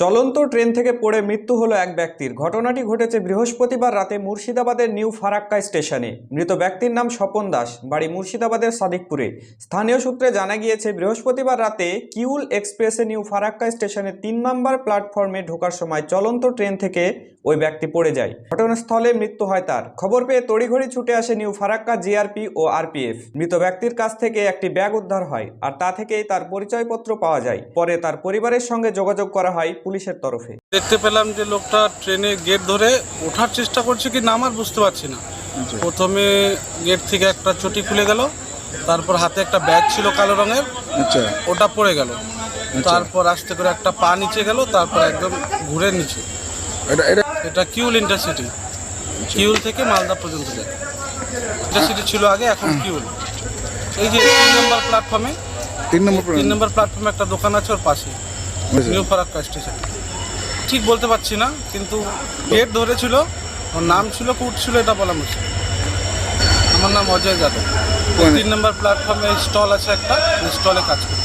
চলন্ত ট্রেন থেকে পড়ে মৃত্যু হলো এক ব্যক্তির। ঘটনাটি ঘটেছে বৃহস্পতিবার রাতে মুর্শিদাবাদের নিউ ফারাক্কা স্টেশনে। মৃত ব্যক্তির নাম স্বপন দাস, বাড়ি মুর্শিদাবাদের সাদিকপুরে। স্থানীয় সূত্রে জানা গিয়েছে, বৃহস্পতিবার রাতে কিউল এক্সপ্রেসে নিউ ফারাক্কা স্টেশনে তিন নম্বর প্ল্যাটফর্মে ঢোকার সময় চলন্ত ট্রেন থেকে ওই ব্যক্তি পড়ে যায়। ঘটনাস্থলে মৃত্যু হয় তার। খবর পেয়ে তড়িঘড়ি ছুটে আসে নিউ ফারাক্কা জিআরপি ও আরপিএফ। মৃত ব্যক্তির কাছ থেকে একটি ব্যাগ উদ্ধার হয় আর তা থেকেই তার পরিচয়পত্র পাওয়া যায়। পরে তার পরিবারের সঙ্গে যোগাযোগ করা হয় পুলিশের তরফে। দেখতে পেলাম যে লোকটা ট্রেনে গেট ধরে ওঠার চেষ্টা করছে কি নামার বুঝতে পারছি না। আচ্ছা প্রথমে গেট থেকে একটা চটি খুলে গেল তারপর হাতে একটা ব্যাগ ছিল কালো রঙের আচ্ছা। ওটা পড়ে গেল। তারপর আস্তে করে একটা পা নিচে গেল তারপর একদম ঘুরে নিচে। এটা এটা কিউল ইন্টারসিটি। কিউল থেকে মালদা পর্যন্ত যায়। ইন্টারসিটি ছিল আগে এখন কিউল। এই যে তিন নম্বর প্ল্যাটফর্মে তিন নম্বর তিন নম্বর প্ল্যাটফর্মে একটা দোকান আছে ওর পাশে। New Farakka station. ঠিক বলতে পারছি না কিন্তু গেট ধরেছিল ওর নাম ছিল কুট ছিল এটা বলা মুশকিল। আমার নাম অজয় যাদব। তিন নম্বর প্ল্যাটফর্মে স্টল আছে একটা স্টলে কাজ করি